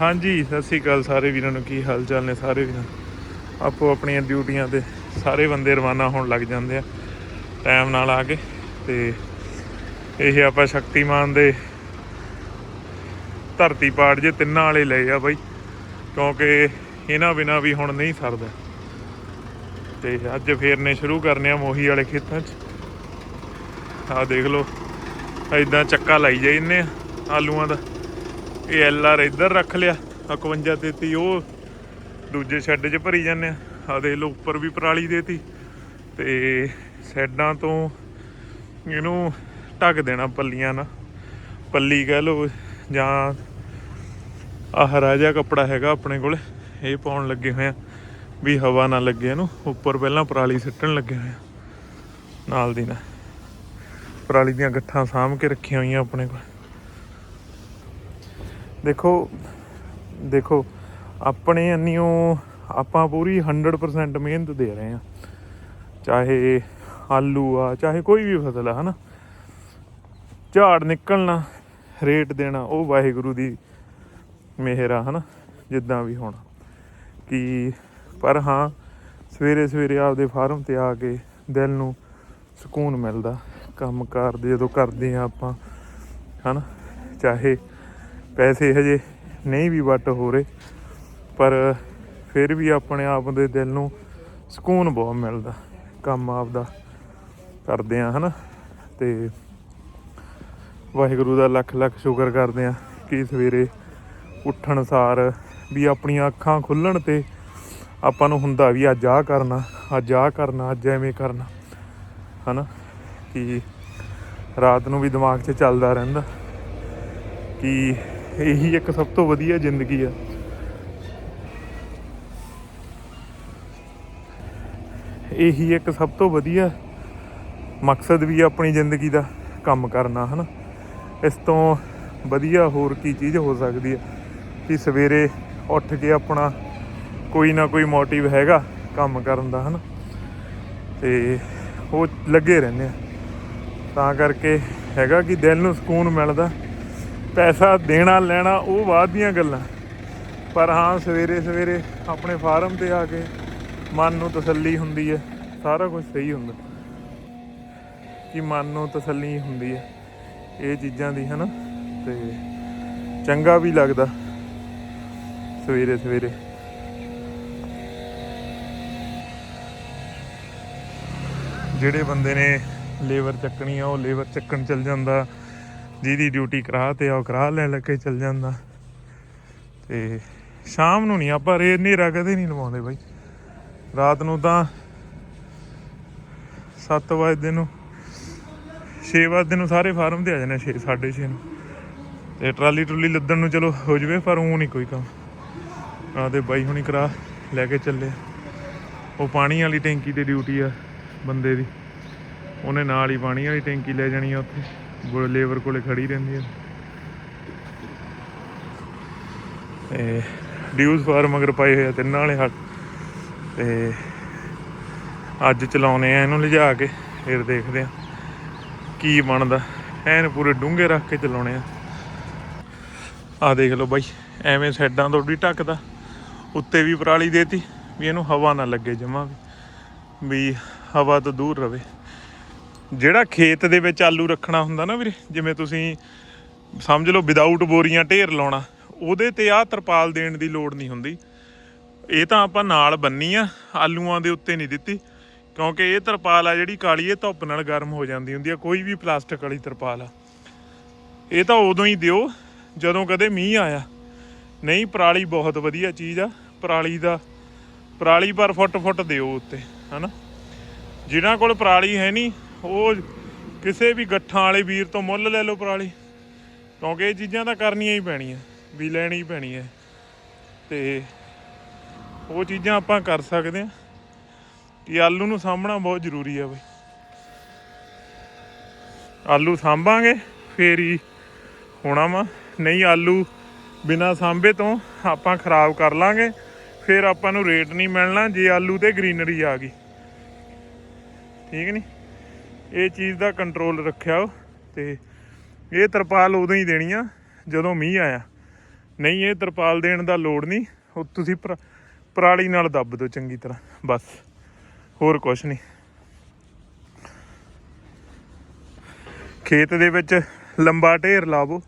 ਹਾਂਜੀ, ਸਤਿ ਸ੍ਰੀ ਅਕਾਲ ਸਾਰੇ ਵੀਰਾਂ ਨੂੰ, ਕੀ ਹਾਲ ਚਾਲ ਨੇ ਸਾਰੇ ਵੀਰਾਂ? ਆਪੋ ਆਪਣੀਆਂ ਡਿਊਟੀਆਂ ਤੇ ਸਾਰੇ ਬੰਦੇ ਰਵਾਨਾ ਹੋਣ ਲੱਗ ਜਾਂਦੇ ਆ, ਟਾਈਮ ਨਾਲ ਆ ਕੇ ਤੇ ਇਹ ਆਪਾਂ ਸ਼ਕਤੀਮਾਨ ਦੇ ਧਰਤੀ ਪਾੜ ਜੇ ਤਿੰਨਾਂ ਵਾਲੇ ਲਏ ਆ ਬਾਈ, ਕਿਉਂਕਿ ਇਹਨਾਂ ਬਿਨਾ ਵੀ ਹੁਣ ਨਹੀਂ ਸਰਦਾ। ਤੇ ਅੱਜ ਫੇਰ ਨੇ ਸ਼ੁਰੂ ਕਰਨੇ ਆ ਮੋਹੀ ਵਾਲੇ ਖੇਤਾਂ 'ਚ। ਆਹ ਦੇਖ ਲਓ ਐਦਾਂ ਚੱਕਾ ਲਾਈ ਜਾਈਨੇ ਆਲੂਆਂ ਦਾ। ਇਹ ਐਲ ਆਰ ਇੱਧਰ ਰੱਖ ਲਿਆ 51 33 ਉਹ, ਦੂਜੇ ਸ਼ੈੱਡ 'ਚ ਭਰੀ ਜਾਂਦੇ ਆ। ਆ ਦੇਖ ਲਓ, ਉੱਪਰ ਵੀ ਪਰਾਲੀ ਦੇਤੀ ਤੇ ਸੈੱਡਾਂ ਤੋਂ ਇਹਨੂੰ ਢੱਕ ਦੇਣਾ ਪੱਲੀਆਂ ਨਾਲ। ਪੱਲੀ ਕਹਿ ਲਓ, ਜਾਂ ਆਹ ਹਰਾ ਜਿਹਾ ਕੱਪੜਾ ਹੈਗਾ ਆਪਣੇ ਕੋਲ, ਇਹ ਪਾਉਣ ਲੱਗੇ ਹੋਏ ਆ, ਵੀ ਹਵਾ ਨਾ ਲੱਗੇ ਇਹਨੂੰ। ਉੱਪਰ ਪਹਿਲਾਂ ਪਰਾਲੀ ਸਿੱਟਣ ਲੱਗੇ ਹੋਏ ਆ, ਨਾਲ ਦੀ ਨਾਲ। ਪਰਾਲੀ ਦੀਆਂ ਗੱਠਾਂ ਸਾਂਭ ਕੇ ਰੱਖੀਆਂ ਹੋਈਆਂ ਆਪਣੇ ਕੋਲ। ਦੇਖੋ ਦੇਖੋ, ਆਪਣੇ ਅੰਨਿਓ ਆਪਾਂ ਪੂਰੀ 100% ਮਿਹਨਤ ਦੇ ਰਹੇ ਆ ਚਾਹੇ ਆਲੂ ਆ, ਚਾਹੇ ਕੋਈ ਵੀ ਫਸਲ ਆ, ਹਨਾ? ਝਾੜ ਨਿਕਲਣਾ, ਰੇਟ ਦੇਣਾ, ਉਹ ਵਾਹਿਗੁਰੂ ਦੀ ਮਿਹਰ ਆ, ਹਨਾ? ਜਿੱਦਾਂ ਵੀ ਹੋਣਾ। ਕਿ, ਪਰ ਹਾਂ, ਸਵੇਰੇ ਸਵੇਰੇ ਆਪਦੇ ਫਾਰਮ ਤੇ ਆ ਕੇ ਦਿਲ ਨੂੰ ਸਕੂਨ ਮਿਲਦਾ। ਕੰਮ ਕਾਰ ਦੇ ਜਦੋਂ ਕਰਦੇ ਆ ਆਪਾਂ, ਹਨਾ? ਚਾਹੇ ਪੈਸੇ ਹਜੇ ਨਹੀਂ ਵੀ ਵੱਟ ਹੋ ਰਹੇ, ਪਰ ਫਿਰ ਵੀ ਆਪਣੇ ਆਪ ਦੇ ਦਿਲ ਨੂੰ ਸਕੂਨ ਬਹੁਤ ਮਿਲਦਾ, ਕੰਮ ਆਪ ਦਾ ਕਰਦੇ ਆ ਹਨਾ? ਤੇ ਵਾਹਿਗੁਰੂ ਦਾ ਲੱਖ ਲੱਖ ਸ਼ੁਕਰ ਕਰਦੇ ਆ ਕਿ ਸਵੇਰੇ ਉੱਠਣ ਸਾਰ ਵੀ ਆਪਣੀਆਂ ਅੱਖਾਂ ਖੁੱਲਣ ਤੇ ਆਪਾਂ ਨੂੰ ਹੁੰਦਾ ਵੀ ਅੱਜ ਆਹ ਕਰਨਾ, ਅੱਜ ਆਹ ਕਰਨਾ, ਅੱਜ ਐਵੇਂ ਕਰਨਾ, ਹਨਾ? ਕਿ ਰਾਤ ਨੂੰ ਵੀ ਦਿਮਾਗ 'ਚ ਚੱਲਦਾ ਰਹਿੰਦਾ ਕਿ ਇਹੀ ਇੱਕ ਸਭ ਤੋਂ ਵਧੀਆ ਜ਼ਿੰਦਗੀ ਆ। ਇਹੀ ਇੱਕ ਸਭ ਤੋਂ ਵਧੀਆ ਮਕਸਦ ਵੀ ਆਪਣੀ ਜ਼ਿੰਦਗੀ ਦਾ ਕੰਮ ਕਰਨਾ, ਹਨਾ। ਇਸ ਤੋਂ ਵਧੀਆ ਹੋਰ ਕੀ ਚੀਜ਼ ਹੋ ਸਕਦੀ ਹੈ ਕਿ ਸਵੇਰੇ ਉੱਠ ਕੇ ਆਪਣਾ ਕੋਈ ਨਾ ਕੋਈ ਮੋਟਿਵ ਹੈਗਾ ਕੰਮ ਕਰਨ ਦਾ, ਹਨਾ। ਤੇ ਉਹ ਲੱਗੇ ਰਹਿੰਦੇ ਆ। ਤਾਂ ਕਰਕੇ ਹੈਗਾ ਕਿ ਦਿਲ ਨੂੰ ਸਕੂਨ ਮਿਲਦਾ। ਪੈਸਾ ਦੇਣਾ, ਲੈਣਾ, ਉਹ ਬਾਅਦ ਦੀਆਂ ਗੱਲਾਂ। ਪਰ ਹਾਂ, ਸਵੇਰੇ ਸਵੇਰੇ ਆਪਣੇ ਫਾਰਮ ਤੇ ਆ ਕੇ ਮਨ ਨੂੰ ਤਸੱਲੀ ਹੁੰਦੀ ਹੈ। ਸਾਰਾ ਕੁਝ ਸਹੀ ਹੁੰਦਾ। ਕਿ ਮਨ ਨੂੰ ਤਸੱਲੀ ਹੁੰਦੀ ਹੈ। ਇਹ ਚੀਜ਼ਾਂ ਦੀ, ਹਨਾ? ਤੇ ਚੰਗਾ ਵੀ ਲੱਗਦਾ। ਸਵੇਰੇ ਸਵੇਰੇ। ਜਿਹੜੇ ਬੰਦੇ ਨੇ ਲੇਬਰ ਚੱਕਣੀ ਆ, ਉਹ ਲੇਬਰ ਚੱਕਣ ਚੱਲ ਜਾਂਦਾ। ਜਿਹਦੀ ਡਿਊਟੀ ਕਰਾ ਤੇ ਆ ਉਹ ਕਰਾ ਲੈ ਲੈ ਕੇ ਚੱਲ ਜਾਂਦਾ। ਤੇ ਸ਼ਾਮ ਨੂੰ ਨਹੀਂ, ਆਪਾਂ ਰੇ ਹਨੇਰਾ ਕਦੇ ਨਹੀਂ ਲਵਾਉਂਦੇ ਬਾਈ। ਰਾਤ ਨੂੰ ਤਾਂ 7 ਵਜੇ ਨੂੰ 6 ਵਜੇ ਨੂੰ ਸਾਰੇ ਫਾਰਮ ਤੇ ਆ ਜਾਂਦੇ 6 6:30 ਨੂੰ। ਤੇ ਟਰਾਲੀ, ਟਰੂਲੀ ਲੱਦਣ ਨੂੰ ਚਲੋ ਹੋ ਜਵੇ, ਪਰ ਉਹ ਨਹੀਂ ਕੋਈ ਕੰਮ। ਆ ਤੇ ਬਾਈ ਹੁਣੀ ਕਰਾ, ਲੈ ਕੇ ਚੱਲੇ। ਉਹ ਪਾਣੀ ਵਾਲੀ ਟੈਂਕੀ ਤੇ ਡਿਊਟੀ ਆ, ਬੰਦੇ ਦੀ। ਉਹਨੇ ਨਾਲ ਹੀ ਪਾਣੀ ਵਾਲੀ ਟੈਂਕੀ ਲੈ ਜਾਣੀ ਆ ਉੱਥੇ। ਲੇਬਰ ਕੋਲੇ ਖੜੀ ਰਹਿੰਦੀ ਹੈ ਤੇ ਡਿਊਜ਼ ਫਾਰਮ ਅਗਰ ਪਾਏ ਹੋਏ ਆ, ਤਿੰਨਾਂ ਵਾਲੇ ਹੱਟ ਤੇ ਅੱਜ ਚਲਾਉਨੇ ਆ ਇਹਨੂੰ ਲਿਜਾ ਕੇ, ਫਿਰ ਦੇਖਦੇ ਆ ਕੀ ਬਣਦਾ। ਐਨ ਪੂਰੇ ਡੂੰਘੇ ਰੱਖ ਕੇ ਚਲਾਉਣੇ ਆ। ਆ ਦੇਖ ਲਓ ਬਾਈ, ਐਵੇਂ ਸਾਈਡਾਂ ਤੋਂ ਵੀ ਢੱਕਦਾ। ਉੱਤੇ ਵੀ ਪਰਾਲੀ ਦੇਤੀ ਵੀ ਇਹਨੂੰ ਹਵਾ ਨਾ ਲੱਗੇ ਜਮਾ ਵੀ। ਵੀ ਹਵਾ ਤੋਂ ਦੂਰ ਰਵੇ। ਜਿਹੜਾ ਖੇਤ ਦੇ ਵਿੱਚ ਆਲੂ ਰੱਖਣਾ ਹੁੰਦਾ ਨਾ ਵੀਰੇ, ਜਿਵੇਂ ਤੁਸੀਂ ਸਮਝ ਲਓ ਵਿਦਆਊਟ ਬੋਰੀਆਂ ਢੇਰ ਲਾਉਣਾ, ਉਹਦੇ ਤੇ ਆਹ ਤਰਪਾਲ ਦੇਣ ਦੀ ਲੋੜ ਨਹੀਂ ਹੁੰਦੀ। ਇਹ ਤਾਂ ਆਪਾਂ ਨਾਲ ਬੰਨੀ ਆ, ਆਲੂਆਂ ਦੇ ਉੱਤੇ ਨਹੀਂ ਦਿੱਤੀ, ਕਿਉਂਕਿ ਇਹ ਤਰਪਾਲ ਆ ਜਿਹੜੀ ਕਾਲੀ, ਇਹ ਧੁੱਪ ਨਾਲ ਗਰਮ ਹੋ ਜਾਂਦੀ ਹੁੰਦੀ ਆ, ਕੋਈ ਵੀ ਪਲਾਸਟਿਕ ਵਾਲੀ ਤਰਪਾਲ ਆ। ਇਹ ਤਾਂ ਉਦੋਂ ਹੀ ਦਿਓ, ਜਦੋਂ ਕਦੇ ਮੀਂਹ ਆਇਆ। ਨਹੀਂ, ਪਰਾਲੀ ਬਹੁਤ ਵਧੀਆ ਚੀਜ਼ ਆ, ਪਰਾਲੀ ਦਾ, ਪਰਾਲੀ ਪਰ ਫੁੱਟ ਫੁੱਟ ਦਿਓ ਉੱਤੇ, ਹਨਾ? ਜਿਨ੍ਹਾਂ ਕੋਲ ਪਰਾਲੀ ਹੈ ਨਹੀਂ ਉਹ ਕਿਸੇ ਵੀ ਗੱਠਾਂ ਵਾਲੇ ਵੀਰ ਤੋਂ ਮੁੱਲ ਲੈ ਲਓ ਪਰਾਲੀ। ਕਿਉਂਕਿ ਇਹ ਚੀਜ਼ਾਂ ਤਾਂ ਕਰਨੀਆਂ ਹੀ ਪੈਣੀਆਂ, ਵੀ ਲੈਣੀ ਹੀ ਪੈਣੀ ਹੈ ਤੇ ਉਹ ਚੀਜ਼ਾਂ ਆਪਾਂ ਕਰ ਸਕਦੇ ਆ ਕਿ ਆਲੂ ਨੂੰ ਸਾਂਭਣਾ ਬਹੁਤ ਜ਼ਰੂਰੀ ਆ ਬਈ। ਆਲੂ ਸਾਂਭਾਂਗੇ, ਫੇਰ ਹੀ ਹੋਣਾ ਵਾ। ਨਹੀਂ ਆਲੂ ਬਿਨਾ ਸਾਂਭੇ ਤੋਂ ਆਪਾਂ ਖਰਾਬ ਕਰ ਲਾਂਗੇ, ਫਿਰ ਆਪਾਂ ਨੂੰ ਰੇਟ ਨਹੀਂ ਮਿਲਣਾ ਜੇ ਆਲੂ ਤੇ ਗ੍ਰੀਨਰੀ ਆ ਗਈ। ਠੀਕ ਨਹੀਂ? ਇਹ ਚੀਜ਼ ਦਾ ਕੰਟਰੋਲ ਰੱਖਿਓ ਤੇ ਇਹ ਤਰਪਾਲ ਉਦੋਂ ਹੀ ਦੇਣੀ ਆ, ਜਦੋਂ ਮੀਂਹ ਆਇਆ। ਨਹੀਂ, ਇਹ ਤਰਪਾਲ ਦੇਣ ਦਾ ਲੋੜ ਨਹੀਂ। ਉਹ ਤੁਸੀਂ ਪਰਾਲੀ ਨਾਲ ਦੱਬ ਦਿਓ ਚੰਗੀ ਤਰ੍ਹਾਂ, ਬਸ। ਹੋਰ ਕੁਝ ਨਹੀਂ। ਖੇਤ ਦੇ ਵਿੱਚ ਲੰਬਾ ਢੇਰ ਲਾਵੋ,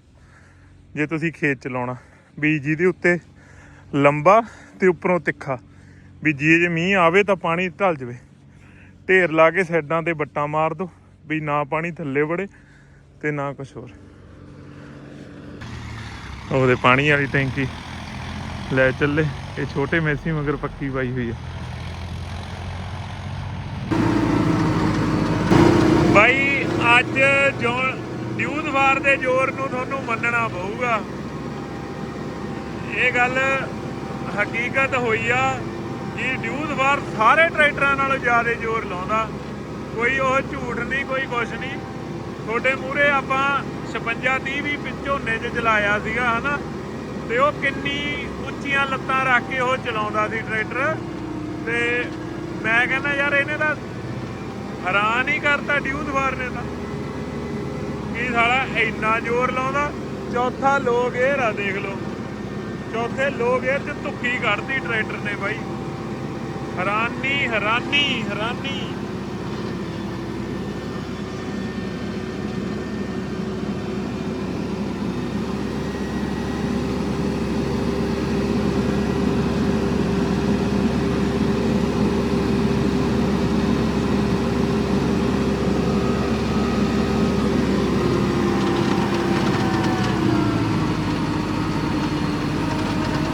ਜੇ ਤੁਸੀਂ ਖੇਤ ਚ ਲਾਉਣਾ ਵੀ ਜਿਹਦੇ ਉੱਤੇ ਲੰਬਾ ਤੇ ਉੱਪਰੋਂ ਤਿੱਖਾ। ਵੀ ਜੇ ਜੇ ਮੀਂਹ ਆਵੇ ਤਾਂ ਪਾਣੀ ਢਲ ਜਵੇ। ਢੇਰ ਲਾ ਕੇ ਸਾਈਡਾਂ ਤੇ ਬੱਟਾਂ ਮਾਰ ਦੋ, ਵੀ ਨਾ ਪਾਣੀ ਥੱਲੇ ਵੜੇ ਤੇ ਨਾ ਕੁਝ ਹੋਰ। ਉਹਦੇ ਪਾਣੀ ਵਾਲੀ ਟੈਂਕੀ ਲੈ ਚੱਲੇ, ਇਹ ਛੋਟੇ ਮੈਸੀ ਮਗਰ ਪੱਕੀ ਪਾਈ ਹੋਈ ਹੈ ਬਾਈ, ਅੱਜ ਜੋ ਨਿਊਜ਼ ਵਾਰ ਦੇ ਜ਼ੋਰ ਨੂੰ ਤੁਹਾਨੂੰ ਮੰਨਣਾ ਪਊਗਾ। ਇਹ ਗੱਲ ਹਕੀਕਤ ਹੋਈ ਆ। ਕਿ ਨਿਊਜ਼ ਵਾਰ ਸਾਰੇ ਟਰੈਕਟਰਾਂ ਨਾਲੋਂ ਜ਼ਿਆਦਾ ਜ਼ੋਰ ਲਾਉਂਦਾ। ਕੋਈ ਉਹ ਝੂਠ ਨਹੀਂ, ਕੋਈ ਕੁਛ ਨਹੀਂ। ਤੁਹਾਡੇ ਮੂਹਰੇ ਆਪਾਂ 56 30 ਵੀ ਝੋਨੇ 'ਚ ਚਲਾਇਆ ਸੀਗਾ, ਹਨਾ? ਤੇ ਉਹ ਕਿੰਨੀ ਉੱਚੀਆਂ ਲੱਤਾਂ ਰੱਖ ਕੇ ਉਹ ਚਲਾਉਂਦਾ ਸੀ ਟਰੈਕਟਰ। ਤੇ ਮੈਂ ਕਹਿੰਦਾ, ਯਾਰ, ਇਹਨੇ ਤਾਂ ਹੈਰਾਨ ਹੀ ਕਰਤਾ ਡਿਊਜ਼ ਵਾਰ ਨੇ ਤਾਂ। ਕੀ ਸਾਲਾ ਇੰਨਾ ਜ਼ੋਰ ਲਾਉਂਦਾ? ਚੌਥਾ ਲੋਕ ਇਹ ਰਾ ਦੇਖ ਲਓ। ਚੌਥੇ ਲੋਕ ਇਹ ਚ ਧੁੱਕੀ ਕੱਢਦੀ ਟਰੈਕਟਰ ਨੇ ਬਾਈ। ਹੈਰਾਨੀ ਹੈਰਾਨੀ ਹੈਰਾਨੀ।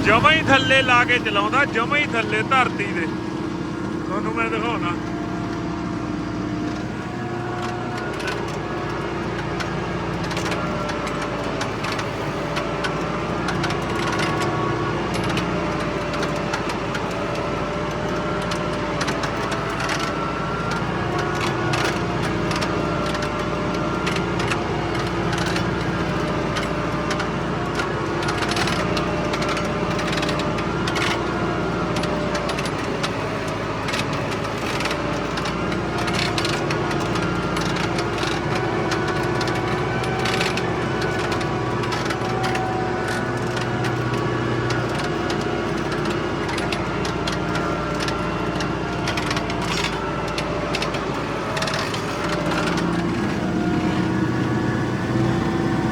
ਜਮਾ ਹੀ ਥੱਲੇ ਲਾ ਕੇ ਚਲਾਉਂਦਾ ਜਮਾ ਹੀ ਥੱਲੇ ਧਰਤੀ ਦੇ। ਤੁਹਾਨੂੰ ਮੈਂ ਦਿਖਾਉਣਾ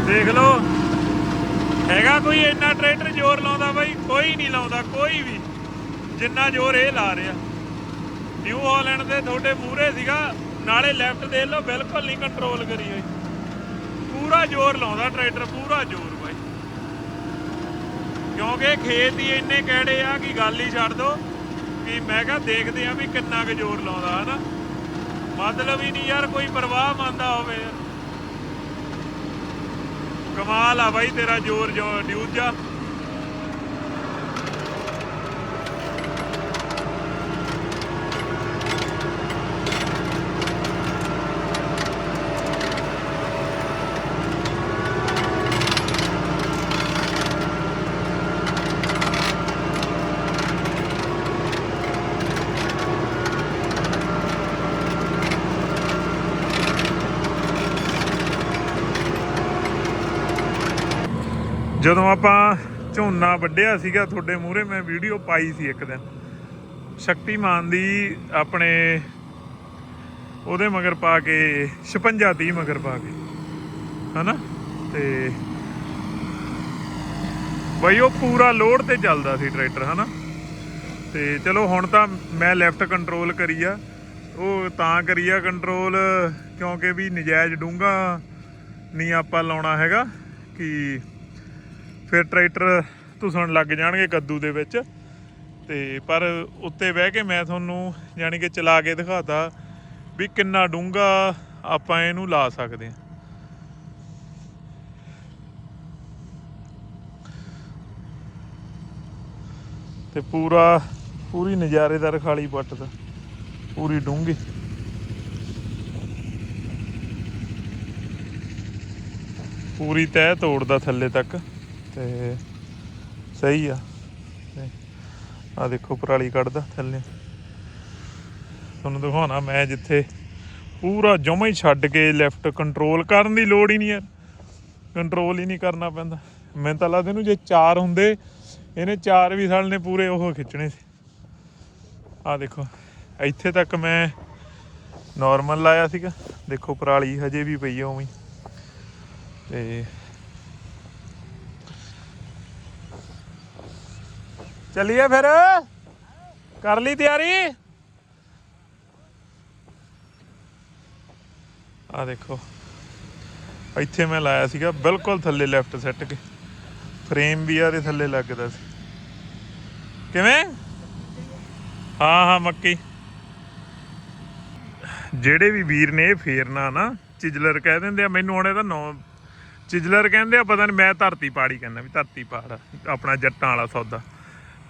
ਦੇਖ ਲਓ ਹੈਗਾ ਕੋਈ ਇੰਨਾ ਟਰੈਕਟਰ ਜ਼ੋਰ ਲਾਉਂਦਾ ਬਾਈ, ਕੋਈ ਨਹੀਂ ਲਾਉਂਦਾ, ਕੋਈ ਵੀ। ਜਿੰਨਾ ਜ਼ੋਰ ਇਹ ਲਾ ਰਿਹਾ। ਨਿਊ ਹਾਲੈਂਡ ਦੇ ਤੁਹਾਡੇ ਮੂਹਰੇ ਸੀਗਾ, ਨਾਲੇ ਲੈਫਟ ਦੇ ਲਓ, ਬਿਲਕੁਲ ਨਹੀਂ ਕੰਟਰੋਲ ਕਰੀ ਹੋਈ। ਪੂਰਾ ਜ਼ੋਰ ਲਾਉਂਦਾ ਟਰੈਕਟਰ ਪੂਰਾ ਜ਼ੋਰ ਬਾਈ। ਕਿਉਂਕਿ ਖੇਤ ਹੀ ਇੰਨੇ ਕਿਹੜੇ ਆ ਕਿ ਗੱਲ ਹੀ ਛੱਡ ਦੋ, ਕਿ ਮੈਂ ਕਿਹਾ ਦੇਖਦੇ ਆ ਵੀ ਕਿੰਨਾ ਕੁ ਜ਼ੋਰ ਲਾਉਂਦਾ, ਹਨਾ? ਮਤਲਬ ਹੀ ਨਹੀਂ ਯਾਰ, ਕੋਈ ਪਰਵਾਹ ਮੰਨਦਾ ਹੋਵੇ। ਕਮਾਲ ਆ ਬਾਈ ਤੇਰਾ ਜ਼ੋਰ, ਜੋ ਨਿਊਜ਼ ਆ ਜਦੋਂ ਆਪਾਂ ਝੋਨਾ ਵੱਢਿਆ ਸੀਗਾ, ਤੁਹਾਡੇ ਮੂਹਰੇ ਮੈਂ ਵੀਡੀਓ ਪਾਈ ਸੀ ਇੱਕ ਦਿਨ। ਸ਼ਕਤੀਮਾਨ ਦੀ ਆਪਣੇ ਉਹਦੇ ਮਗਰ ਪਾ ਕੇ 56 30 ਮਗਰ ਪਾ ਕੇ, ਹਨਾ? ਤੇ ਬਈ ਉਹ ਪੂਰਾ ਲੋਡ ਤੇ ਚੱਲਦਾ ਸੀ ਟਰੈਕਟਰ, ਹਨਾ? ਤੇ ਚਲੋ ਹੁਣ ਤਾਂ ਮੈਂ ਲੈਫਟ ਕੰਟਰੋਲ ਕਰੀ ਆ। ਉਹ ਤਾਂ ਕਰੀ ਆ ਕੰਟਰੋਲ ਕਿਉਂਕਿ ਵੀ ਨਜਾਇਜ਼ ਡੂੰਗਾ ਨਹੀਂ ਆਪਾਂ ਲਾਉਣਾ ਹੈਗਾ, ਕਿ ਫਿਰ ਟਰੈਕਟਰ ਧੁਸਣ ਲੱਗ ਜਾਣਗੇ ਕੱਦੂ ਦੇ ਵਿੱਚ। ਤੇ ਪਰ ਉੱਤੇ ਬਹਿ ਕੇ ਮੈਂ ਤੁਹਾਨੂੰ ਯਾਨੀ ਕਿ ਚਲਾ ਕੇ ਦਿਖਾਤਾ ਵੀ ਕਿੰਨਾ ਡੂੰਗਾ ਆਪਾਂ ਇਹਨੂੰ ਲਾ ਸਕਦੇ ਹਾਂ। ਤੇ ਪੂਰਾ, ਪੂਰੀ ਨਜ਼ਾਰੇਦਾਰ ਖਾਲੀ ਪੱਟ ਦਾ ਪੂਰੀ ਡੂੰਗੀ ਪੂਰੀ ਤਹਿ ਤੋੜਦਾ ਥੱਲੇ ਤੱਕ। ਤੇ ਸਹੀ ਆ। ਆ ਦੇਖੋ ਪਰਾਲੀ ਕੱਢਦਾ ਥੱਲੇ। ਤੁਹਾਨੂੰ ਦਿਖਾਉਣਾ ਮੈਂ ਜਿੱਥੇ ਪੂਰਾ ਜਮਾ ਹੀ ਛੱਡ ਕੇ ਲੈਫਟ ਕੰਟਰੋਲ ਕਰਨ ਦੀ ਲੋੜ ਹੀ ਨਹੀਂ ਯਾਰ। ਕੰਟਰੋਲ ਹੀ ਨਹੀਂ ਕਰਨਾ ਪੈਂਦਾ। ਮੈਨੂੰ ਤਾਂ ਲੱਗਦਾ ਇਹਨੂੰ ਜੇ ਚਾਰ ਹੁੰਦੇ, ਇਹਨੇ ਚਾਰ ਵੀ ਸਾਲ ਨੇ ਪੂਰੇ ਉਹ ਖਿੱਚਣੇ ਸੀ। ਆ ਦੇਖੋ, ਇੱਥੇ ਤੱਕ ਮੈਂ ਨਾਰਮਲ ਲਾਇਆ ਸੀਗਾ। ਦੇਖੋ ਪਰਾਲੀ ਹਜੇ ਵੀ ਪਈ ਆ ਉਵੇਂ ਤੇ ਚੱਲੀਏ ਫਿਰ। ਕਰ ਲਈ ਤਿਆਰੀ। ਆ ਦੇਖੋ। ਇੱਥੇ ਮੈਂ ਲਾਇਆ ਸੀਗਾ, ਬਿਲਕੁਲ ਥੱਲੇ ਲੈਫਟ ਸੈੱਟ ਕੇ। ਫਰੇਮ ਵੀ ਆ ਦੇ ਥੱਲੇ ਲੱਗਦਾ ਸੀ। ਕਿਵੇਂ? ਹਾਂ ਹਾਂ, ਮੱਕੀ। ਜਿਹੜੇ ਵੀ ਵੀਰ ਨੇ ਇਹ ਫੇਰਨਾ ਨਾ, ਚਿਜਲਰ ਕਹਿ ਦਿੰਦੇ ਆ, ਮੈਨੂੰ ਹੁਣ ਇਹਦਾ ਨਾਂ, ਚਿਜਲਰ ਕਹਿੰਦੇ ਆ, ਪਤਾ ਨਹੀਂ ਮੈਂ ਧਰਤੀ ਪਾੜੀ ਕਹਿੰਦਾ ਵੀ ਧਰਤੀ ਪਾੜ, ਆਪਣਾ ਜੱਟਾਂ ਵਾਲਾ ਸੌਦਾ।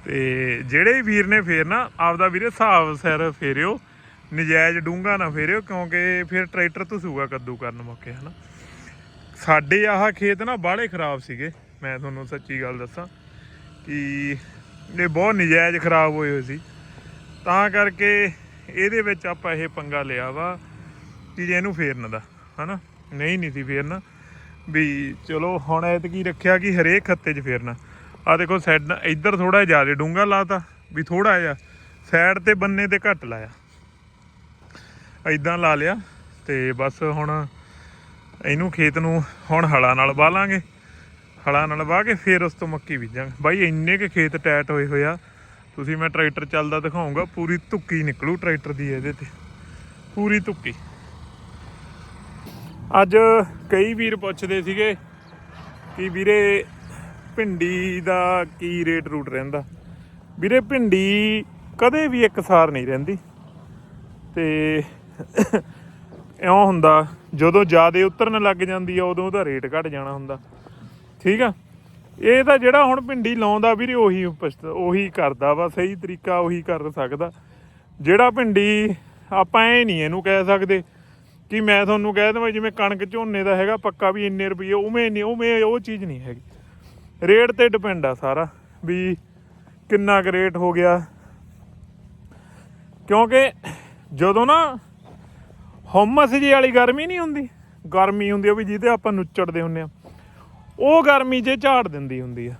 ਤੇ ਜਿਹੜੇ ਵੀਰ ਨੇ ਫੇਰਨਾ ਆਪਦਾ ਵੀਰੇ ਹਿਸਾਬ ਸਿਰ ਫੇਰਿਓ, ਨਜਾਇਜ਼ ਡੂੰਗਾ ਨਾ ਫੇਰਿਓ, ਕਿਉਂਕਿ ਫਿਰ ਟਰੈਕਟਰ ਧਸੂਗਾ ਕੱਦੂ ਕਰਨ ਮੌਕੇ, ਹਨਾ। ਸਾਡੇ ਆਹ ਖੇਤ ਨਾ ਬਾਹਲੇ ਖਰਾਬ ਸੀਗੇ, ਮੈਂ ਤੁਹਾਨੂੰ ਸੱਚੀ ਗੱਲ ਦੱਸਾਂ, ਕਿ ਇਹ ਬਹੁਤ ਨਜਾਇਜ਼ ਖਰਾਬ ਹੋਏ ਹੋਏ ਸੀ। ਤਾਂ ਕਰਕੇ ਇਹਦੇ ਵਿੱਚ ਆਪਾਂ ਇਹ ਪੰਗਾ ਲਿਆ ਵਾ ਕਿ ਜੇ ਇਹਨੂੰ ਫੇਰਨ ਦਾ, ਹਨਾ। ਨਹੀਂ ਨਹੀਂ ਸੀ ਫੇਰਨਾ, ਵੀ ਚਲੋ ਹੁਣ ਐਤਕੀ ਰੱਖਿਆ ਕਿ ਹਰੇਕ ਖੱਤੇ 'ਚ ਫੇਰਨਾ। ਆ ਦੇਖੋ ਸਾਈਡ ਇੱਧਰ ਥੋੜਾ ਜ਼ਿਆਦਾ ਡੂੰਗਾ ਲਾਤਾ, ਵੀ ਥੋੜਾ ਜਿਹਾ ਸਾਈਡ ਤੇ ਬੰਨੇ ਤੇ ਘੱਟ ਲਾਇਆ। ਐਦਾਂ ਲਾ ਲਿਆ ਤੇ ਬਸ ਹੁਣ ਇਹਨੂੰ ਖੇਤ ਨੂੰ ਹੁਣ ਹਲਾਂ ਨਾਲ ਵਾਹ ਲਾਂਗੇ ਹਲਾਂ ਨਾਲ ਵਾਹ ਕੇ ਫੇਰ ਉਸ ਤੋਂ ਮੱਕੀ ਬੀਜਾਂਗੇ। ਬਾਈ, ਇੰਨੇ ਕੇ ਖੇਤ ਟੈਟ ਹੋਏ ਹੋਇਆ ਤੁਸੀਂ ਮੈਂ ਟਰੈਕਟਰ ਚੱਲਦਾ ਦਿਖਾਉਂਗਾ, ਪੂਰੀ ਧੁੱਕੀ ਨਿਕਲੂ ਟਰੈਕਟਰ ਦੀ ਇਹਦੇ ਤੇ। ਪੂਰੀ ਧੁੱਕੀ। ਅੱਜ ਕਈ ਵੀਰ ਪੁੱਛਦੇ ਸੀਗੇ ਕਿ ਵੀਰੇ ਭਿੰਡੀ ਦਾ ਕੀ ਰੇਟ ਰੂਟ ਰਹਿੰਦਾ? ਵੀਰੇ, ਭਿੰਡੀ ਕਦੇ ਵੀ ਇੱਕਸਾਰ ਨਹੀਂ ਰਹਿੰਦੀ। ਤੇ ਇਉਂ ਹੁੰਦਾ, ਜਦੋਂ ਜ਼ਿਆਦਾ ਉਤਰਨ ਲੱਗ ਜਾਂਦੀ ਆ, ਉਦੋਂ ਉਹਦਾ ਰੇਟ ਘਟ ਜਾਣਾ ਹੁੰਦਾ। ਠੀਕ ਆ? ਇਹ ਤਾਂ ਜਿਹੜਾ ਹੁਣ ਭਿੰਡੀ ਲਾਉਂਦਾ ਵੀਰੇ, ਉਹੀ ਪਛਤ- ਉਹੀ ਕਰਦਾ ਵਾ, ਸਹੀ ਤਰੀਕਾ ਉਹੀ ਕਰ ਸਕਦਾ। ਜਿਹੜਾ ਭਿੰਡੀ ਆਪਾਂ ਇਹ ਨਹੀਂ ਇਹਨੂੰ ਕਹਿ ਸਕਦੇ ਕਿ ਮੈਂ ਤੁਹਾਨੂੰ ਕਹਿ ਦਵਾਂ, ਜਿਵੇਂ ਕਣਕ ਝੋਨੇ ਦਾ ਹੈਗਾ, ਪੱਕਾ ਵੀ ਇੰਨੇ ਰੁਪਏ ਉਵੇਂ ਨਹੀਂ, ਉਵੇਂ ਉਹ ਚੀਜ਼ ਨਹੀਂ ਹੈਗੀ। ਰੇਟ ਤੇ ਡਿਪੈਂਡ ਆ ਸਾਰਾ ਵੀ ਕਿੰਨਾ ਕੁ ਰੇਟ ਹੋ ਗਿਆ। ਕਿਉਂਕਿ ਜਦੋਂ ਨਾ ਹਮਸ ਜੀ ਵਾਲੀ ਗਰਮੀ ਨਹੀਂ ਹੁੰਦੀ, ਗਰਮੀ ਹੁੰਦੀ ਆ ਵੀ ਜਿਹਦੇ ਆਪਾਂ ਨੁੱਚੜਦੇ ਹੁੰਨੇ ਆ, ਉਹ ਗਰਮੀ 'ਚ ਝਾੜ ਦਿੰਦੀ ਹੁੰਦੀ ਆ।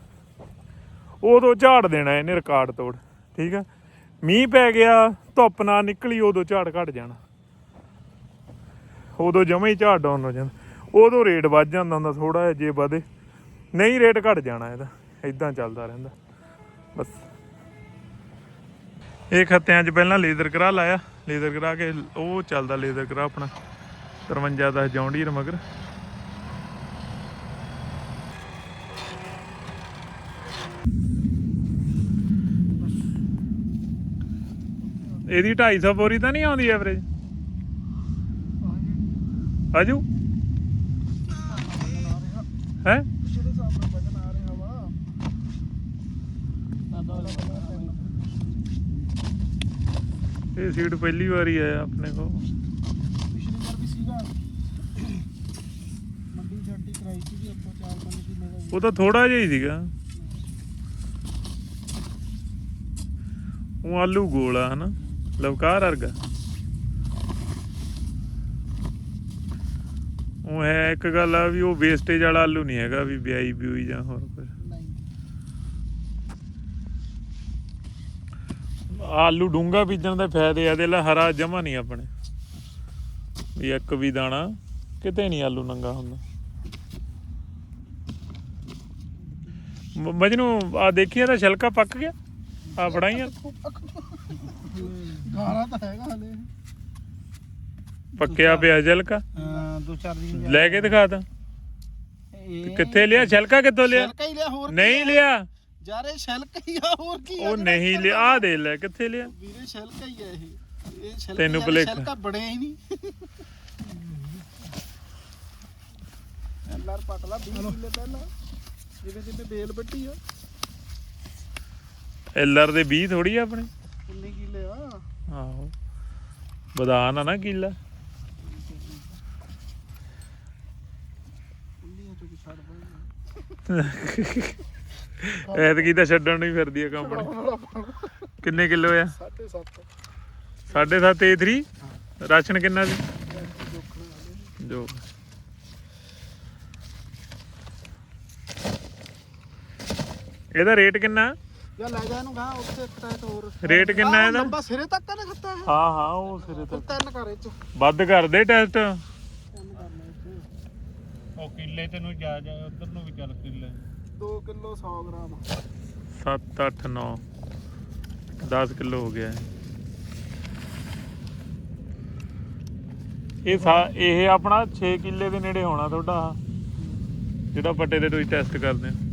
ਉਦੋਂ ਝਾੜ ਦੇਣਾ ਇਹਨੇ ਰਿਕਾਰਡ ਤੋੜ, ਠੀਕ ਆ? ਮੀਂਹ ਪੈ ਗਿਆ, ਧੁੱਪ ਨਾ ਨਿਕਲੀ, ਉਦੋਂ ਝਾੜ ਘਟ ਜਾਣਾ। ਉਦੋਂ ਜਮਾ ਹੀ ਝਾੜ ਡਾਊਨ ਹੋ ਜਾਂਦਾ। ਉਦੋਂ ਰੇਟ ਵੱਧ ਜਾਂਦਾ ਹੁੰਦਾ ਥੋੜਾ ਜਿਹਾ, ਜੇ ਵਧੇ। ਨਹੀਂ ਰੇਟ ਘਟ ਜਾਣਾ ਇਹਦਾ। ਇਦਾਂ ਚੱਲਦਾ ਰਹਿੰਦਾ। ਬਸ। ਇਹ ਖੱਤਿਆਂ 'ਚ ਪਹਿਲਾਂ ਲੇਜ਼ਰ ਕਰਾ ਲਾਇਆ। ਲੇਜ਼ਰ ਕਰਾ ਕੇ ਉਹ ਚੱਲਦਾ ਲੇਜ਼ਰ ਕਰਾ ਆਪਣਾ। 53 ਦਾ ਜੌਂਡੀਰ ਮਗਰ। ਇਹਦੀ 250 ਬੋਰੀ ਤਾਂ ਨਹੀਂ ਆਉਂਦੀ ਐਵਰੇਜ ਆਜੂ। ਹੈ ਜਿਹੜੇ ਹਿਸਾਬ ਨਾਲ ਵਜਨ ਆ ਰਿਹਾ ਵਾ ਇਹ ਸੀਟ ਪਹਿਲੀ ਵਾਰੀ ਆਇਆ ਆਪਣੇ ਕੋਲ। ਪਿਛਲੀ ਵਾਰ ਵੀ ਸੀਗਾ। ਮੰਡੀ ਛੱਡੀ ਕਰਾਈ ਸੀ ਆਪਾਂ 4-5 ਕਿਲੋ ਦਾ ਉਹ ਤਾਂ ਥੋੜਾ ਜਿਹਾ ਹੀ ਸੀਗਾ। ਉਹ ਆਲੂ ਗੋਲਾ ਹਨਾ? ਲਵਕਾਰ ਵਰਗਾ। ਉਹ ਹੈ ਇੱਕ ਗੱਲ ਆ ਵੀ ਉਹ ਵੇਸਟੇਜ ਵਾਲਾ ਆਲੂ ਨਹੀਂ ਹੈਗਾ ਵੀ ਵਿਆਈ ਬਿਊਈ ਜਾਂ ਹੋਰ ਕੁਝ ਆਲੂ ਡੂੰਗਾ ਬੀਜਣ ਦੇ ਫਾਇਦੇ ਆ ਦੇ ਲੈ ਹਰਾ ਜਮਾ ਨਹੀਂ ਆਪਣੇ। ਵੀ ਇੱਕ ਵੀ ਦਾਣਾ ਕਿਤੇ ਨਹੀਂ ਆਲੂ ਨੰਗਾ ਹੁੰਦਾ। ਮਜਨੂੰ ਆ ਦੇਖੀ ਇਹਦਾ ਛਿਲਕਾ ਪੱਕ ਗਿਆ? ਆ ਫੜਾਈ ਯਾਰ ਗਾਣਾ ਤਾਂ ਹੈਗਾ ਹਲੇ। ਪੱਕਿਆ ਪਿਆ ਛਿਲਕਾ? ਹਾਂ ਦੋ ਚਾਰ ਦਿਨ ਲੈ ਕੇ ਦਿਖਾ ਦਾਂ ਕਿੱਥੇ ਲਿਆ? ਛਿਲਕਾ ਕਿੱਥੋਂ ਲਿਆ? ਛਿਲਕਾ ਹੀ ਲਿਆ ਹੋਰ ਨਹੀਂ ਲਿਆ। ਯਾਰੇ ਛਿਲਕਾ ਹੀ ਆ ਹੋਰ ਕੀ ਆ ਉਹ ਜਿਹੜਾ ਨਹੀਂ ਲਿਆ ਆ? ਦੇ ਲੈ ਕਿੱਥੇ ਲਿਆ? ਵੀਰੇ ਛਿਲਕਾ ਹੀ ਆ ਇਹ। ਇਹ ਛਿਲਕਾ ਤੈਨੂੰ ਭੁਲੇਖਾ। ਬਣਿਆ ਹੀ ਨਹੀਂ। ਐਲਆਰ ਪਟਲਾ 20 ਕਿੱਲੇ ਪਹਿਲਾਂ। ਜਿਵੇਂ ਜਿਵੇਂ ਬੇਲ ਵੱਡੀ ਆ। ਐਲਆਰ ਦੇ 20 ਥੋੜੀ ਆ ਆਪਣੇ। 19 ਕਿੱਲੇ ਆ। ਆਹੋ। ਬਦਾਨ ਆ ਨਾ ਕੀਲਾ। 19 ਚੋਂ ਕੀ ਛੱਡ ਪਾਉਂਦੇ ਐਤਕੀ ਤਾਂ ਛੱਡਣ ਨੂੰ ਹੀ ਫਿਰਦੀ ਆ ਕੰਪਨੀ ਕਿੰਨੇ ਕਿਲੋ ਆ? 7.5 7.5 A3 ਰਾਸ਼ਨ ਕਿੰਨਾ ਸੀ? ਜੋ ਇਹਦਾ ਰੇਟ ਕਿੰਨਾ? ਜਾਂ ਲੈ ਜਾ ਇਹਨੂੰ ਗਾ ਉੱਥੇ ਇੱਕ ਟਾਇਟ ਹੋਰ। ਰੇਟ ਕਿੰਨਾ ਇਹਦਾ? ਲੰਬਾ ਸਿਰੇ ਤੱਕ ਨੇ ਖੱਤਾ ਹੈ ਹਾਂ ਹਾਂ ਉਹ ਸਿਰੇ ਉਹ ਤਿੰਨ ਘਰੇ ਚ। ਵੱਧ ਕਰਦੇ ਟੈਸਟ। ਤਿੰਨ ਕਰਨੇ ਚ। ਉਹ ਕਿੱਲੇ ਤੈਨੂੰ ਜਾ ਜਾ ਉਧਰ ਨੂੰ ਵੀ ਚੱਲ ਕਿੱਲੇ। 2 ਕਿਲੋ 100 ਗ੍ਰਾਮ। 7 8 9 10 ਕਿਲੋ ਹੋ ਗਿਆ। ਇਹ ਸਾ, ਇਹ ਆਪਣਾ 6 ਕਿੱਲੇ ਦੇ ਨੇੜੇ ਹੋਣਾ ਤੁਹਾਡਾ। ਜਿਹੜਾ ਪੱਟੇ ਤੇ ਤੁਸੀਂ ਟੈਸਟ ਕਰਦੇ ਹੋ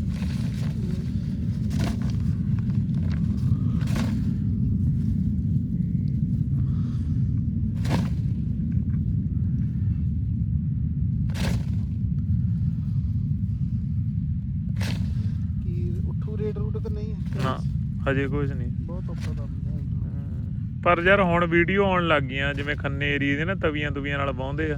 ਕੀ ਤੇ ਨਹੀਂ ਹੈ। ਨਾ ਹਜੇ ਕੁਝ ਨਹੀਂ। ਬਹੁਤ ਔਖਾ ਕੰਮ ਹੈ। ਪਰ ਯਾਰ ਹੁਣ ਵੀਡੀਓ ਆਉਣ ਲੱਗ ਗਈਆਂ ਜਿਵੇਂ ਖੰਨੇ ਏਰੀਏ ਦੇ ਨਾ ਤਵੀਆਂ ਤੁਵੀਆਂ ਨਾਲ ਬਾਉਂਦੇ ਆ।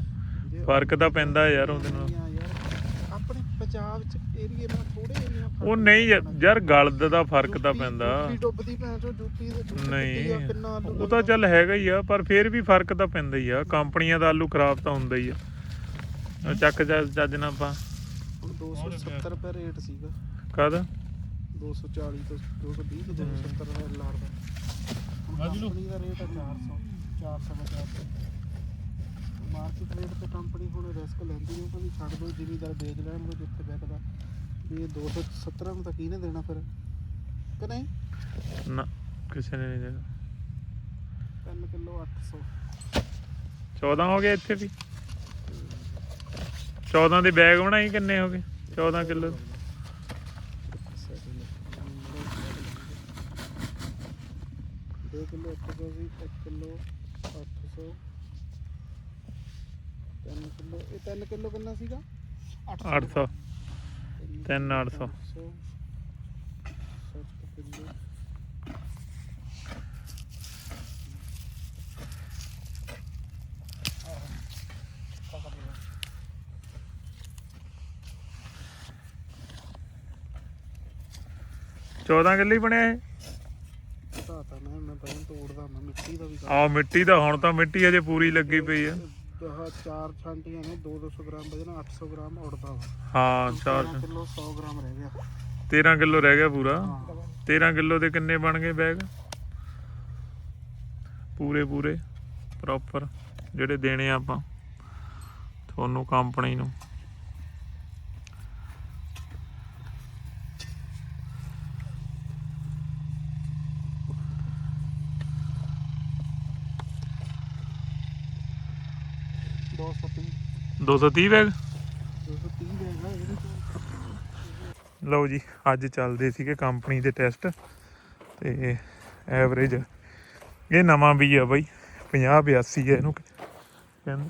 ਜੇ ਫ਼ਰਕ ਤਾਂ ਪੈਂਦਾ ਯਾਰ ਉਹਦੇ ਨਾਲ। ਯਾਰ ਆਪਣੇ ਪੰਜਾਬ ਚ ਏਰੀਏ ਨਾਲ ਥੋੜੇ ਏਰੀਆ ਉਹ ਨਹੀਂ ਯਾਰ- ਯਾਰ ਗਲਦ ਦਾ ਫ਼ਰਕ ਤਾਂ ਪੈਂਦਾ। ਯੂਪੀ ਡੁੱਬਦੀ ਭੈਣ ਚੋ ਯੂਪੀ ਦੇ ਡੁੱਬ ਨਹੀਂ ਕਿੱਡੀ ਆ, ਕਿੰਨਾ ਆਲੂ ਉਹ ਤਾਂ ਚੱਲ ਹੈਗਾ ਹੀ ਆ ਪਰ ਫੇਰ ਵੀ ਫ਼ਰਕ ਤਾਂ ਪੈਂਦਾ ਹੀ ਆ। ਕੰਪਨੀਆਂ ਦਾ ਆਲੂ ਖਰਾਬ ਤਾਂ ਹੁੰਦਾ ਹੀ ਆ। ਉਹ ਚੱਕ ਚੱਜ ਚੱਜ ਨਾ ਪਾ ਹੁਣ 270 ਰੁਪਏ ਰੇਟ ਸੀਗਾ। ਕਦ 240 ਤੋਂ 220 ਤੋਂ 270 ਰੁਪਏ ਲਾੜਦਾ ਹੁਣ ਸਮਝ ਲਓ। ਕੰਪਨੀ ਦਾ ਰੇਟ ਹੈ 400 450 ਮਾਰਕੀਟ ਰੇਟ ਤੇ ਕੰਪਨੀ ਹੁਣ ਰਿਸਕ ਲੈਂਦੀ ਹੈ ਕਹਿੰਦੀ ਛੱਡ ਦੋ ਜ਼ਿਮੀਦਾਰ ਵੇਚ ਲੈਣ ਉਹ ਜਿੱਥੇ ਵਿਕਦਾ। ਵੀ ਇਹ 270 ਨੂੰ ਤਾਂ ਕਿਹਨੇ ਦੇਣਾ ਫਿਰ? ਕਿ ਨਹੀਂ? ਨਾ ਕਿਸੇ ਨੇ ਨਹੀਂ ਦੇਣਾ। 3 ਕਿਲੋ 800 14 ਹੋ ਗਏ ਇੱਥੇ ਵੀ। 14 ਦੇ ਬੈਗ ਬਣਾਈ ਕਿੰਨੇ ਹੋ ਗਏ? 14 ਕਿਲੋ। ਦੋ ਕਿਲੋ 800 ਸੀ 1 ਕਿਲੋ 800 3 ਕਿਲੋ ਇਹ 3 ਕਿਲੋ ਕਿੰਨਾ ਸੀਗਾ? 800 ਤਿੰਨ 800 ਸੱਤ ਕਿਲੋ। ਚੌਦਾਂ ਕਿੱਲੇ ਹੀ ਬਣਿਆ ਇਹ ਪਤਾ ਤਾਂ ਮੈਂ ਮੈਂ ਪਹਿਲਾਂ ਤੋੜਦਾ ਮੈਂ ਮਿੱਟੀ ਦਾ ਵੀ ਆ ਮਿੱਟੀ ਦਾ ਹੁਣ ਤਾਂ ਮਿੱਟੀ ਅਜੇ ਪੂਰੀ ਲੱਗੀ ਪਈ ਆ। ਆਹ ਚਾਰ ਛਾਂਟੀਆਂ ਨੇ 2-200 ਗ੍ਰਾਮ ਵਜਨ 800 ਗ੍ਰਾਮ ਉੜਦਾ ਵਾ। ਹਾਂ 4 13 ਕਿਲੋ 100 ਗ੍ਰਾਮ ਰਹਿ ਗਿਆ। 13 ਕਿਲੋ ਰਹਿ ਗਿਆ ਪੂਰਾ? ਹਾਂ। 13 ਕਿਲੋ ਦੇ ਕਿੰਨੇ ਬਣ ਗਏ ਬੈਗ? ਪੂਰੇ ਪੂਰੇ ਪ੍ਰੋਪਰ ਜਿਹੜੇ ਦੇਣੇ ਆ ਆਪਾਂ ਤੁਹਾਨੂੰ ਕੰਪਨੀ ਨੂੰ। ਦੋ ਸੌ ਤੀਹ 230 ਬੈਗ 230 ਦੇਗਾ ਇਹਦੇ ਤੋਂ ਲਓ ਜੀ ਅੱਜ ਚੱਲਦੇ ਸੀਗੇ ਕੰਪਨੀ ਦੇ ਟੈਸਟ ਤੇ ਐਵਰੇਜ। ਇਹ ਨਵਾਂ ਵੀ ਆ ਬਾਈ 50 82 ਹੈ ਇਹਨੂੰ ਕਹਿੰਦੇ।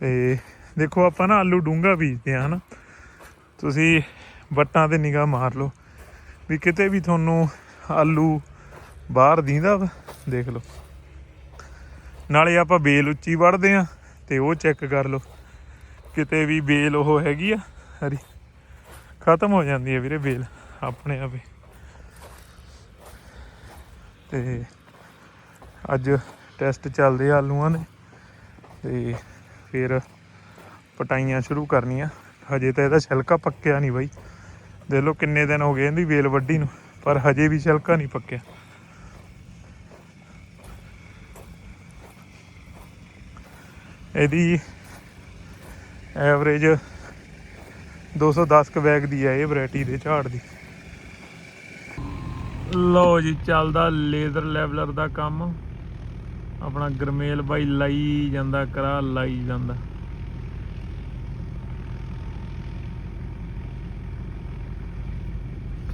ਤੇ ਦੇਖੋ ਆਪਾਂ ਨਾ ਆਲੂ ਡੂੰਗਾ ਬੀਜਦੇ ਆ ਹਨਾ। ਤੁਸੀਂ ਵੱਟਾਂ ਤੇ ਨਿਗਾਹ ਮਾਰ ਲਓ ਵੀ ਕਿਤੇ ਵੀ ਤੁਹਾਨੂੰ ਆਲੂ ਬਾਹਰ ਦੀਂਦਾ ਦੇਖ ਲਓ। ਨਾਲੇ ਆਪਾਂ ਬੇਲ ਉੱਚੀ ਵੜਦੇ ਆ ਤੇ ਉਹ ਚੈੱਕ ਕਰ ਲਓ। ਕਿਤੇ ਵੀ ਬੇਲ ਉਹ ਹੈਗੀ ਆ, ਹਰੀ। ਖਤਮ ਹੋ ਜਾਂਦੀ ਹੈ ਵੀਰੇ ਬੇਲ, ਆਪਣੇ ਆਪੇ। ਤੇ ਅੱਜ ਟੈਸਟ ਚੱਲਦੇ ਆ ਆਲੂਆਂ ਦੇ, ਤੇ ਫਿਰ ਪਟਾਈਆਂ ਸ਼ੁਰੂ ਕਰਨੀਆਂ। ਹਜੇ ਤਾਂ ਇਹਦਾ ਛਿਲਕਾ ਪੱਕਿਆ ਨਹੀਂ ਬਾਈ। ਦੇਖ ਲਓ ਕਿੰਨੇ ਦਿਨ ਹੋ ਗਏ ਇਹਦੀ ਵੇਲ ਵੱਡੀ ਨੂੰ, ਪਰ ਹਜੇ ਵੀ ਛਿਲਕਾ ਨਹੀਂ ਪੱਕਿਆ। ਇਹਦੀ ਐਵਰੇਜ 210 ਕ ਬੈਗ ਦੀ ਹੈ ਇਹ ਵੈਰਾਈਟੀ ਦੇ ਝਾੜ ਦੀ। ਲਓ ਜੀ, ਚੱਲਦਾ ਲੇਜ਼ਰ ਲੈਵਲਰ ਦਾ ਕੰਮ। ਆਪਣਾ ਗਰਮੇਲ ਬਾਈ ਲਾਈ ਜਾਂਦਾ, ਕਰਾ ਲਾਈ ਜਾਂਦਾ।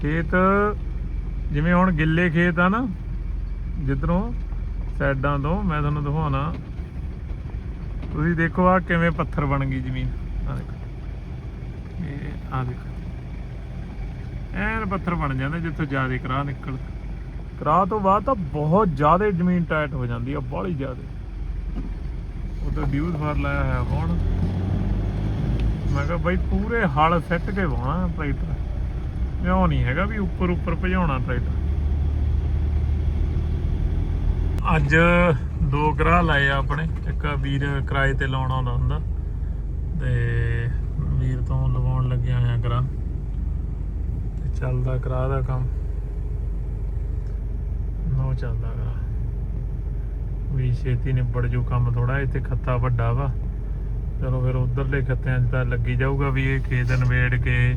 ਖੇਤ, ਜਿਵੇਂ ਹੁਣ ਗਿੱਲੇ ਖੇਤ ਆ ਨਾ, ਜਿੱਧਰੋਂ ਸਾਈਡਾਂ ਤੋਂ, ਮੈਂ ਤੁਹਾਨੂੰ ਦਿਖਾਉਣਾ। ਤੁਸੀਂ ਦੇਖੋ ਆ ਕਿਵੇਂ ਪੱਥਰ ਬਣ ਗਈ ਜ਼ਮੀਨ। ਆ ਦੇਖੋ। ਇਹ ਆ ਦੇਖੋ। ਐਨ ਪੱਥਰ ਬਣ ਜਾਂਦੇ ਜਿੱਥੋਂ ਜ਼ਿਆਦਾ ਕਰਾਹ ਨਿਕਲ। ਕਰਾਹ ਤੋਂ ਬਾਅਦ ਤਾਂ ਬਹੁਤ ਜ਼ਿਆਦਾ ਜ਼ਮੀਨ ਟਾਈਟ ਹੋ ਜਾਂਦੀ ਆ, ਬਾਹਲੀ ਜ਼ਿਆਦਾ। ਉਧਰ ਡਿਊਜ਼ ਫਾਰ ਲਾਇਆ ਹੋਇਆ ਹੁਣ। ਮੈਂ ਕਿਹਾ ਬਾਈ ਪੂਰੇ ਹਲ ਸੈੱਟ ਕੇ ਵਾਉਣਾ ਟਰੈਕਟਰ। ਇਉਂ ਨਹੀਂ ਹੈਗਾ ਵੀ ਉੱਪਰ ਉੱਪਰ ਭਜਾਉਣਾ ਟਰੈਕਟਰ। ਅੱਜ ਦੋ ਕਰਾ ਲਾਏ ਆ ਆਪਣੇ। ਇੱਕ ਆ ਵੀਰ ਕਿਰਾਏ ਤੇ ਲਾਉਣ ਆਉਂਦਾ ਹੁੰਦਾ। ਤੇ ਵੀਰ ਤੋਂ ਲਵਾਉਣ ਲੱਗਿਆ ਆ ਕਰਾ ਤੇ ਚੱਲਦਾ ਕਰਾ ਦਾ ਕੰਮ। ਨੋ ਚੱਲਦਾ ਕਰਾ ਵੀ ਛੇਤੀ ਨਿਬੜ ਜੋ ਕੰਮ ਥੋੜਾ ਇੱਥੇ ਖੱਤਾ ਵੱਡਾ ਵਾ। ਚਲੋ ਫਿਰ ਉਧਰਲੇ ਖੱਤਿਆਂ 'ਚ ਤਾਂ ਲੱਗੀ ਜਾਊਗਾ ਵੀ ਇਹ ਖੇਤ ਨਵੇੜ ਕੇ,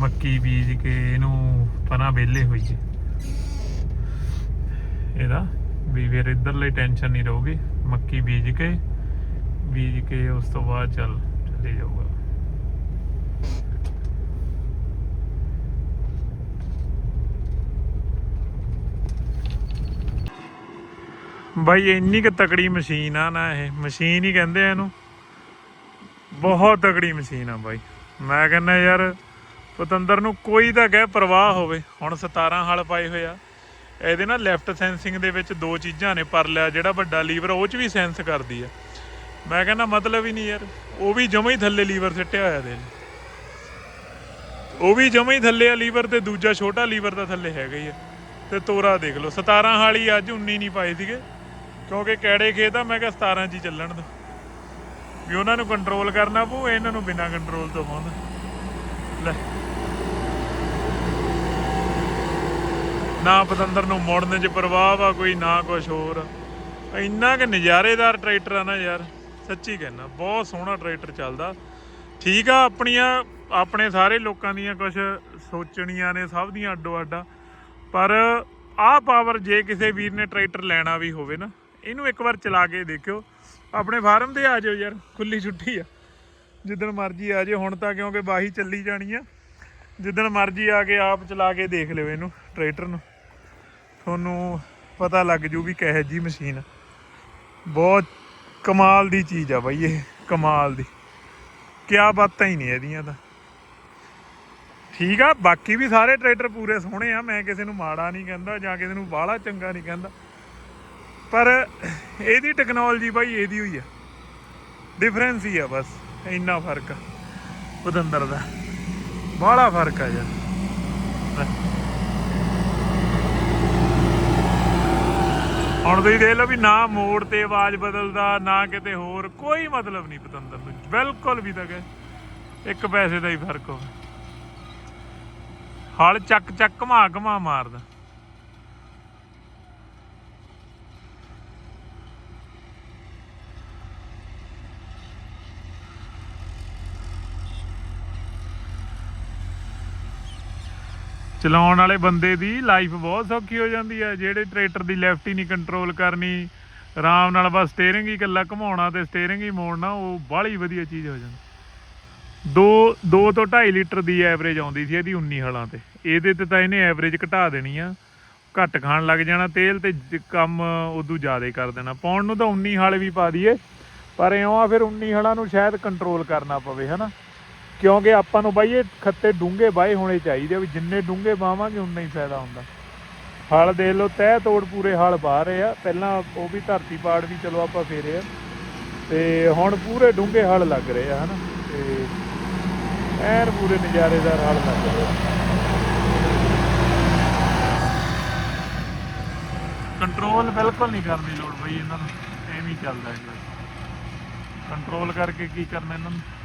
ਮੱਕੀ ਬੀਜ ਕੇ, ਇਹਨੂੰ ਪਰਾਂ ਵਿਹਲੇ ਹੋਈਏ। ਇਹਦਾ ਵੀ ਫਿਰ ਲਈ ਟੈਨਸ਼ਨ ਨਹੀਂ ਰਹੂਗੀ। ਮੱਕੀ ਬੀਜ ਕੇ ਬੀਜ ਕੇ ਉਸ ਤੋਂ ਬਾਅਦ ਚੱਲ, ਚਲੇ ਜਾਊਗਾ। ਬਾਈ, ਇੰਨੀ ਕੁ ਤਕੜੀ ਮਸ਼ੀਨ ਆ ਨਾ ਇਹ। ਮਸ਼ੀਨ ਹੀ ਕਹਿੰਦੇ ਆ ਇਹਨੂੰ। ਬਹੁਤ ਤਕੜੀ ਮਸ਼ੀਨ ਆ ਬਾਈ। ਮੈਂ ਕਹਿੰਦਾ ਯਾਰ, ਪਤੰਦਰ ਨੂੰ ਕੋਈ ਤਾਂ ਕਹਿ, ਪ੍ਰਵਾਹ ਹੋਵੇ। ਹੁਣ 17 ਹਲ ਪਾਏ ਹੋਏ ਆ। ਇਹਦੇ ਨਾਲ ਲੈਫਟ ਸੈਂਸਿੰਗ ਦੇ ਵਿੱਚ ਦੋ ਚੀਜ਼ਾਂ ਨੇ ਪਰ ਲਿਆ ਜਿਹੜਾ ਵੱਡਾ ਲੀਵਰ ਉਹ ਚ ਵੀ ਸੈਂਸ ਕਰਦੀ ਆ। ਮੈਂ ਕਹਿੰਦਾ ਮਤਲਬ ਹੀ ਨਹੀਂ ਯਾਰ, ਉਹ ਵੀ ਜਮਾ ਹੀ ਥੱਲੇ ਲੀਵਰ ਸਿੱਟਿਆ ਹੋਇਆ ਦੇ ਉਹ ਵੀ ਜਮਾ ਹੀ ਥੱਲੇ ਆ ਲੀਵਰ ਤੇ ਦੂਜਾ ਛੋਟਾ ਲੀਵਰ ਦਾ ਥੱਲੇ ਹੈਗਾ ਹੀ ਆ। ਤੇ ਤੋਰਾ ਦੇਖ ਲਓ 17 ਹਾਲੀ ਅੱਜ 19 ਨਹੀਂ ਪਾਏ ਸੀਗੇ, ਕਿਉਂਕਿ ਕੈੜੇ ਖੇਤ ਆ? ਮੈਂ ਕਿਹਾ 17 ਚ ਹੀ ਚੱਲਣ ਦੋ। ਵੀ ਉਹਨਾਂ ਨੂੰ ਕੰਟਰੋਲ ਕਰਨਾ ਪਊ, ਇਹਨਾਂ ਨੂੰ ਬਿਨਾਂ ਕੰਟਰੋਲ ਤੋਂ ਪਾਉਂਦਾ ਲੈ। ਨਾ ਪਤੰਦਰ ਨੂੰ ਮੁੜਨ 'ਚ ਪ੍ਰਵਾਹ ਆ ਕੋਈ, ਨਾ ਕੁਝ ਹੋਰ। ਇੰਨਾ ਕਿ ਨਜ਼ਾਰੇਦਾਰ ਟਰੈਕਟਰ ਆ ਨਾ ਯਾਰ, ਸੱਚੀ ਕਹਿਣਾ ਬਹੁਤ ਸੋਹਣਾ ਟਰੈਕਟਰ ਚੱਲਦਾ। ਠੀਕ ਆ, ਆਪਣੀਆਂ, ਆਪਣੇ ਸਾਰੇ ਲੋਕਾਂ ਦੀਆਂ ਕੁਝ ਸੋਚਣੀਆਂ ਨੇ, ਸਭ ਦੀਆਂ ਅੱਡੋ ਅੱਡਾ। ਪਰ ਆਹ ਪਾਵਰ ਜੇ ਕਿਸੇ ਵੀਰ ਨੇ ਟਰੈਕਟਰ ਲੈਣਾ ਵੀ ਹੋਵੇ ਨਾ, ਇਹਨੂੰ ਇੱਕ ਵਾਰ ਚਲਾ ਕੇ ਦੇਖਿਓ। ਆਪਣੇ ਫਾਰਮ ਤੇ ਆ ਜਾਓ ਯਾਰ ਖੁੱਲੀ ਛੁੱਟੀ ਆ। ਜਿੱਦਣ ਮਰਜ਼ੀ ਆ ਜਾਓ ਹੁਣ ਤਾਂ ਕਿਉਂਕਿ ਬਾਹੀ ਚੱਲੀ ਜਾਣੀ ਆ। ਜਿੱਦਣ ਮਰਜ਼ੀ ਆ ਕੇ ਆਪ ਚਲਾ ਕੇ ਦੇਖ ਲਿਓ ਇਹਨੂੰ, ਟਰੈਕਟਰ ਨੂੰ। ਤੁਹਾਨੂੰ ਪਤਾ ਲੱਗ ਜੂ ਵੀ ਕਿਹੋ ਜੀ ਮਸ਼ੀਨ ਬਹੁਤ ਕਮਾਲ ਦੀ ਚੀਜ਼ ਆ ਬਾਈ ਇਹ, ਕਮਾਲ ਦੀ। ਕਿਆ ਬਾਤਾਂ ਹੀ ਨਹੀਂ ਇਹਦੀਆਂ ਤਾਂ। ਠੀਕ ਆ, ਬਾਕੀ ਵੀ ਸਾਰੇ ਟਰੈਕਟਰ ਪੂਰੇ ਸੋਹਣੇ ਆ, ਮੈਂ ਕਿਸੇ ਨੂੰ ਮਾੜਾ ਨਹੀਂ ਕਹਿੰਦਾ, ਜਾਂ ਕਿਸੇ ਨੂੰ ਬਾਹਲਾ ਚੰਗਾ ਨਹੀਂ ਕਹਿੰਦਾ। ਪਰ ਇਹਦੀ ਟੈਕਨੋਲੋਜੀ ਬਾਈ ਇਹਦੀ ਹੋਈ ਆ। ਡਿਫਰੈਂਸ ਹੀ ਆ ਬਸ, ਇੰਨਾ ਫ਼ਰਕ ਆ। ਪਤੰਦਰ ਦਾ। ਬਾਹਲਾ ਫ਼ਰਕ ਆ ਯਾਰ। ਹੁਣ ਤੁਸੀਂ ਦੇਖ ਲਓ ਵੀ ਨਾ ਮੋੜ ਤੇ ਆਵਾਜ਼ ਬਦਲਦਾ, ਨਾ ਕਿਤੇ ਹੋਰ, ਕੋਈ ਮਤਲਬ ਨਹੀਂ ਪਤੰਦਰ ਨੂੰ। ਬਿਲਕੁਲ ਵੀ ਤਾਂ ਕਹੇ ਇੱਕ ਪੈਸੇ ਦਾ ਹੀ ਫ਼ਰਕ ਹੋਵੇ। ਹਲ ਚੱਕ ਚੱਕ ਘਮਾ ਘਮਾ ਮਾਰਦਾ। ਚਲਾਉਣ ਵਾਲੇ ਬੰਦੇ ਦੀ ਲਾਈਫ ਬਹੁਤ ਸੌਖੀ ਹੋ ਜਾਂਦੀ ਹੈ। ਜਿਹੜੇ ਟਰੈਕਟਰ ਦੀ ਲੈਫਟ ਹੀ ਨਹੀਂ ਕੰਟਰੋਲ ਕਰਨੀ, ਆਰਾਮ ਨਾਲ ਬਸ ਸਟੀਅਰਿੰਗ ਹੀ ਇਕੱਲਾ ਘੁਮਾਉਣਾ ਤੇ ਸਟੀਅਰਿੰਗ ਹੀ ਮੋੜਨਾ, ਉਹ ਬਾਹਲੀ ਵਧੀਆ ਚੀਜ਼ ਹੋ ਜਾਂਦੀ। ਦੋ 2 ਤੋਂ 2.5 ਲੀਟਰ ਦੀ ਐਵਰੇਜ ਆਉਂਦੀ ਸੀ ਇਹਦੀ 19 ਹਲਾਂ ਤੇ। ਇਹਦੇ ਤੇ ਤਾਂ ਇਹਨੇ ਐਵਰੇਜ ਘਟਾ ਦੇਣੀ ਆ। ਘੱਟ ਖਾਣ ਲੱਗ ਜਾਣਾ, ਤੇਲ ਤੇ ਜ- ਕੰਮ ਉਦੋਂ ਜ਼ਿਆਦਾ ਕਰ ਦੇਣਾ। ਪਾਉਣ ਨੂੰ ਤਾਂ 19 ਹਲ ਵੀ ਪਾ ਦਈਏ, ਪਰ ਇਉਂ ਆ ਫਿਰ 19 ਹਲਾਂ ਨੂੰ ਸ਼ਾਇਦ ਕੰਟਰੋਲ ਕਰਨਾ ਪਵੇ, ਹਨਾ? ਕਿਉਂਕਿ ਆਪਾਂ ਨੂੰ ਬਾਈ ਇਹ ਖੱਤੇ ਡੂੰਘੇ ਬਾਏ ਹੋਣੇ ਚਾਹੀਦੇ ਆ, ਵੀ ਜਿੰਨੇ ਡੂੰਘੇ ਬਾਵਾਂਗੇ ਉਨਾ ਹੀ ਫਾਇਦਾ ਹੁੰਦਾ। ਹਲ ਦੇਖ ਲਓ, ਤਹਿ ਤੋੜ ਪੂਰੇ ਹਲ ਬਾਹ ਰਹੇ ਆ। ਪਹਿਲਾਂ ਉਹ ਵੀ ਧਰਤੀ ਪਾੜ ਵੀ ਚਲੋ ਆਪਾਂ ਫੇਰੇ ਆ। ਤੇ ਹੁਣ ਪੂਰੇ ਡੂੰਘੇ ਹਲ ਲੱਗ ਰਹੇ ਆ, ਹਨਾ? ਤੇ ਐਨ ਪੂਰੇ ਨਜ਼ਾਰੇਦਾਰ ਹਲ ਲੱਗ ਰਹੇ ਆ। ਕੰਟਰੋਲ ਬਿਲਕੁਲ ਨਹੀਂ ਕਰਨ ਦੀ ਲੋੜ ਬਈ ਇਹਨਾਂ ਨੂੰ। ਐਵੇਂ ਹੀ ਚੱਲਦਾ ਹੈ ਕੰਟਰੋਲ ਕਰਕੇ ਕੀ ਕਰਨਾ ਇਹਨਾਂ ਨੂੰ?